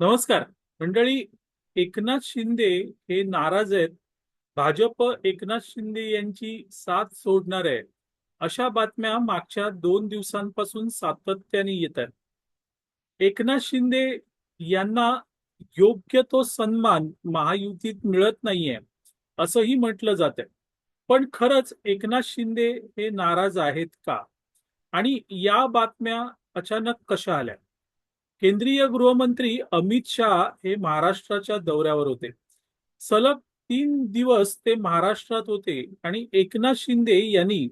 नमस्कार. मंडळी एकनाथ शिंदे हे नाराज आहेत. भाजप एकनाथ शिंदे यांची साथ सोडणार आहे. अशा बातम्या मागच्या दोन दिवसांपासून सातत्याने येत आहेत. एकनाथ शिंदे यांना योग्य तो सन्मान महायुतीत मिळत नाहीये असंही म्हटलं जात पण खरंच एकनाथ शिंदे हे नाराज आहेत का? आणि या बातम्या अचानक कशा आल्या? केंद्रीय गृहमंत्री अमित शहा हे महाराष्ट्राच्या दौऱ्यावर होते. सलग तीन दिवस ते महाराष्ट्रात होते आणि एकनाथ शिंदे यांनी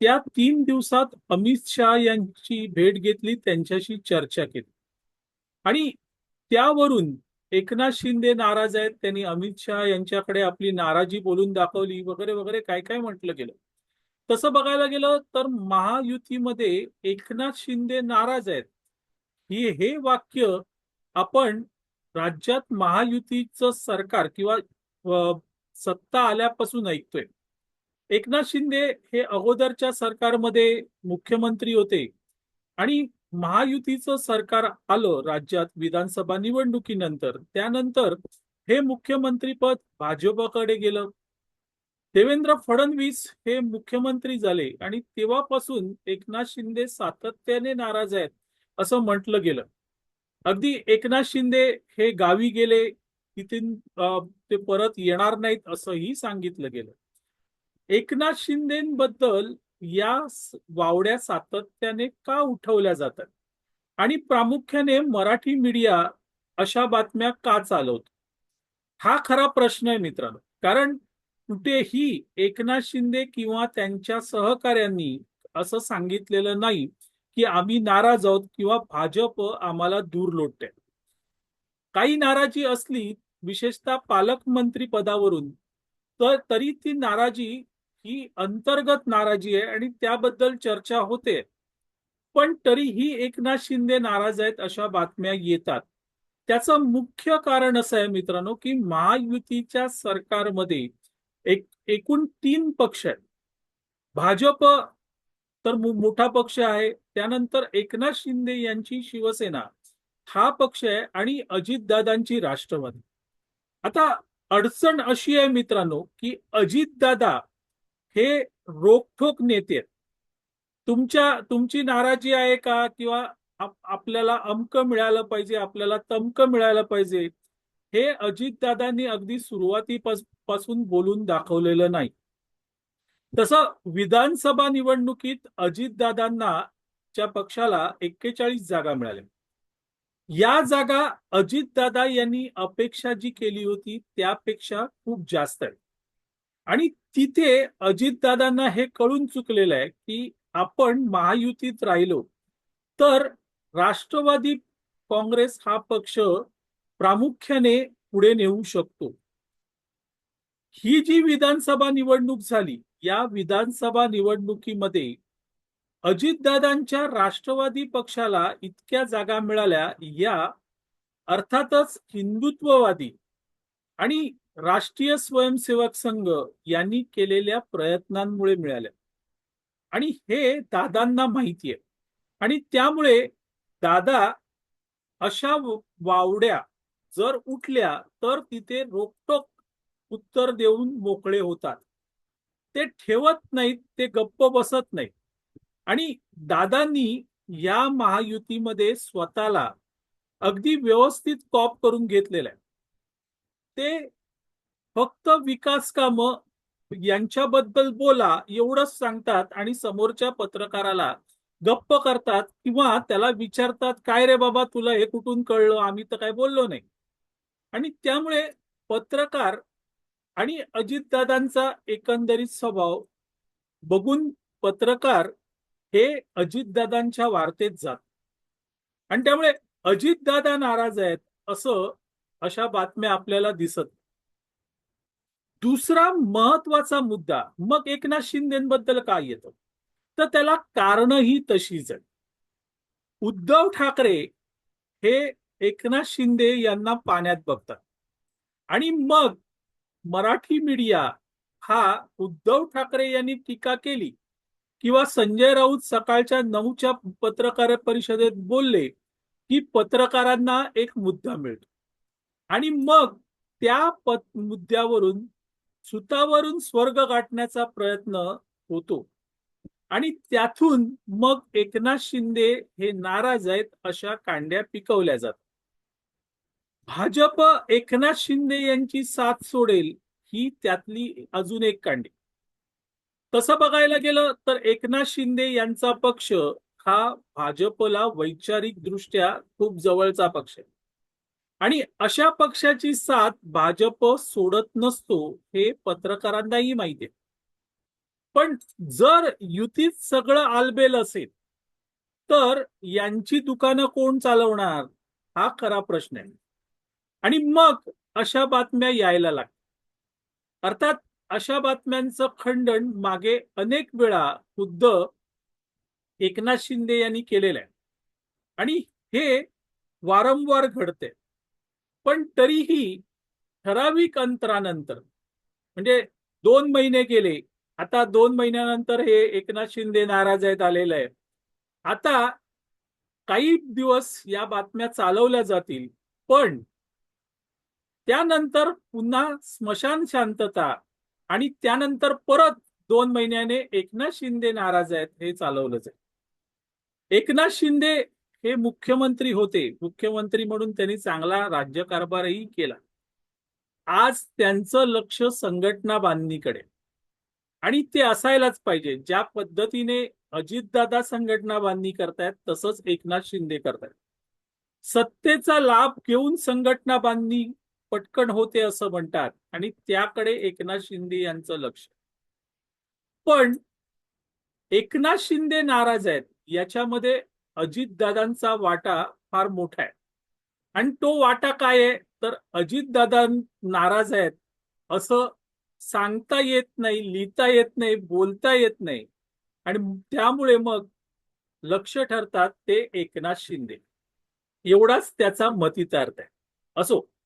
त्या तीन दिवसात अमित शहा यांची भेट घेतली त्यांच्याशी चर्चा केली. आणि त्यावरून एकनाथ शिंदे नाराज आहेत त्यांनी अमित शहा यांच्याकडे आपली नाराजी बोलून दाखवली वगैरे वगैरे काय काय म्हटलं गेलं. तसं बघायला गेलं तर महायुतीमध्ये एकनाथ शिंदे नाराज आहेत. ही हे वाक्य आपण राज्यात महायुतीचं सरकार किंवा सत्ता आल्यापासून ऐकतोय. एकनाथ शिंदे हे अगोदरच्या सरकारमध्ये मुख्यमंत्री होते आणि महायुतीचं सरकार आलं राज्यात विधानसभा निवडणुकीनंतर. त्यानंतर हे मुख्यमंत्रीपद भाजपकडे गेलं. देवेंद्र फडणवीस हे मुख्यमंत्री झाले आणि तेव्हापासून एकनाथ शिंदे सातत्याने नाराज आहेत. असं म्हटलं गेलं. अगदी एकनाथ शिंदे हे गावी गेले तिथून ते परत येणार नाहीत असंही सांगितलं गेलं. एकनाथ शिंदेबद्दल या वावड्या सातत्याने का उठवल्या जातात? आणि प्रामुख्याने मराठी मीडिया अशा बातम्या का चालवतो? हा खरा प्रश्न आहे मित्रांनो. कारण कुठेही एकनाथ शिंदे किंवा त्यांच्या सहकाऱ्यांनी असं सांगितलेलं नाही की आम्ही नाराज आहोत किंवा भाजप आम्हाला दूर लोटते काही नाराजी असली विशेषतः पालकमंत्री पदावरून तर तरी ती नाराजी ही अंतर्गत नाराजी आहे आणि त्याबद्दल चर्चा होते. पण तरीही एकनाथ शिंदे नाराज आहेत अशा बातम्या येतात. त्याचं मुख्य कारण असं आहे मित्रांनो की महायुतीच्या सरकारमध्ये एक एकूण तीन पक्ष आहेत. भाजप तर मोठा पक्ष आहे. त्यानंतर एकनाथ शिंदे यांची शिवसेना. हा पक्ष आहे आणि अजितदादांची राष्ट्रवादी. आता अडचण अशी आहे मित्रांनो की अजितदादा हे रोखोक नेते आहेत. तुमच्या तुमची नाराजी आहे का? किंवा आपल्याला अमक मिळालं पाहिजे आपल्याला तमक मिळालं पाहिजे हे अजितदादांनी अगदी सुरुवातीपासून बोलून दाखवलेलं नाही. तसं विधानसभा निवडणुकीत अजितदादांना च्या पक्षाला एक्केचाळीस जागा मिळाल्या. या जागा अजितदादा यांनी अपेक्षा जी केली होती त्यापेक्षा खूप जास्त आहे आणि तिथे अजितदादांना हे कळून चुकलेलं आहे की आपण महायुतीत राहिलो तर राष्ट्रवादी काँग्रेस हा पक्ष प्रामुख्याने पुढे नेऊ शकतो. ही जी विधानसभा निवडणूक झाली या विधानसभा निवडणुकीमध्ये अजितदादांच्या राष्ट्रवादी पक्षाला इतक्या जागा मिळाल्या या अर्थातच हिंदुत्ववादी आणि राष्ट्रीय स्वयंसेवक संघ यांनी केलेल्या प्रयत्नांमुळे मिळाल्या. आणि हे दादांना माहिती आहे. आणि त्यामुळे दादा अशा वावड्या जर उठल्या तर तिथे रोकटोक उत्तर देऊन मोकळे होतात. ते ठेवत नाहीत ते गप्प बसत नाहीत. आणि दादांनी या महायुतीमध्ये स्वतःला अगदी व्यवस्थित कॉप करून घेतलेलं आहे. ते फक्त विकास कामं यांच्याबद्दल बोला एवढंच सांगतात आणि समोरच्या पत्रकाराला गप्प करतात किंवा त्याला विचारतात काय रे बाबा तुला हे कुठून कळलं? आम्ही तर काय बोललो नाही. आणि त्यामुळे पत्रकार आणि अजितदादांचा एकंदरीत स्वभाव बघून पत्रकार हे अजितदादांच्या वार्तेत जात. आणि त्यामुळे अजितदादा नाराज आहेत असं अशा बातम्या आपल्याला दिसत दुसरा महत्त्वाचा मुद्दा मग एकनाथ शिंदेबद्दल काय येतं? तर त्याला कारणही तशीच आहे. उद्धव ठाकरे हे एकनाथ शिंदे यांना पाण्यात बघतात. आणि मग मराठी मीडिया हा उद्धव ठाकरे यांनी टीका केली. किंवा संजय राऊत सकाळच्या नऊच्या पत्रकार परिषदेत बोलले की पत्रकारांना एक मुद्दा मिळतो. आणि मग त्या पत मुद्द्यावरून सुतावरून स्वर्ग गाठण्याचा प्रयत्न होतो. आणि त्यातून मग एकनाथ शिंदे हे नाराज आहेत अशा कांड्या पिकवल्या जातात. भाजप एकनाथ शिंदे यांची साथ सोडेल ही त्यातली अजून एक कांडी. तसं बघायला गेलं तर एकनाथ शिंदे यांचा पक्ष हा भाजपला वैचारिक दृष्ट्या खूप जवळचा पक्ष आहे. आणि अशा पक्षाची साथ भाजप सोडत नसतो हे पत्रकारांनाही माहिती आहे. पण जर युतीत सगळं आलबेल असेल तर यांची दुकानं कोण चालवणार? हा खरा प्रश्न आहे. आणि मग अशा बातम्या यायला लागतात अर्थात अशा बातम्यांचं खंडन मागे अनेक वेळा खुद्द एकनाथ शिंदे यांनी केलेलं आहे. आणि हे वारंवार घडते पण तरीही ठराविक अंतरानंतर म्हणजे दोन महिने गेले आता दोन महिन्यानंतर हे एकनाथ शिंदे नाराज आहेत आलेलं आहे आता काही दिवस या बातम्या चालवल्या जातील पण त्यानंतर पुन्हा स्मशान शांतता आणि त्यानंतर परत दोन महिन्याने एकनाथ शिंदे नाराज आहेत हे चालवलं जाईल एकनाथ शिंदे हे मुख्यमंत्री होते. मुख्यमंत्री म्हणून त्यांनी चांगला राज्यकारभारही केला. आज त्यांचं लक्ष संघटना बांधणीकडे आणि ते असायलाच पाहिजे. ज्या पद्धतीने अजितदादा संघटना बांधणी करतायत तसंच एकनाथ शिंदे करतायत. सत्तेचा लाभ घेऊन संघटना बांधणी पटकन होते असं म्हणतात आणि त्याकडे एकनाथ शिंदे यांचं लक्ष. पण एकनाथ शिंदे नाराज आहेत. याच्यामध्ये अजितदादांचा वाटा फार मोठा आहे. आणि तो वाटा काय आहे? तर अजितदादा नाराज आहेत असं सांगता येत नाही लिहिता येत नाही बोलता येत नाही. आणि त्यामुळे मग लक्ष ठरतात ते एकनाथ शिंदे. एवढाच त्याचा मतितार्थ आहे. असो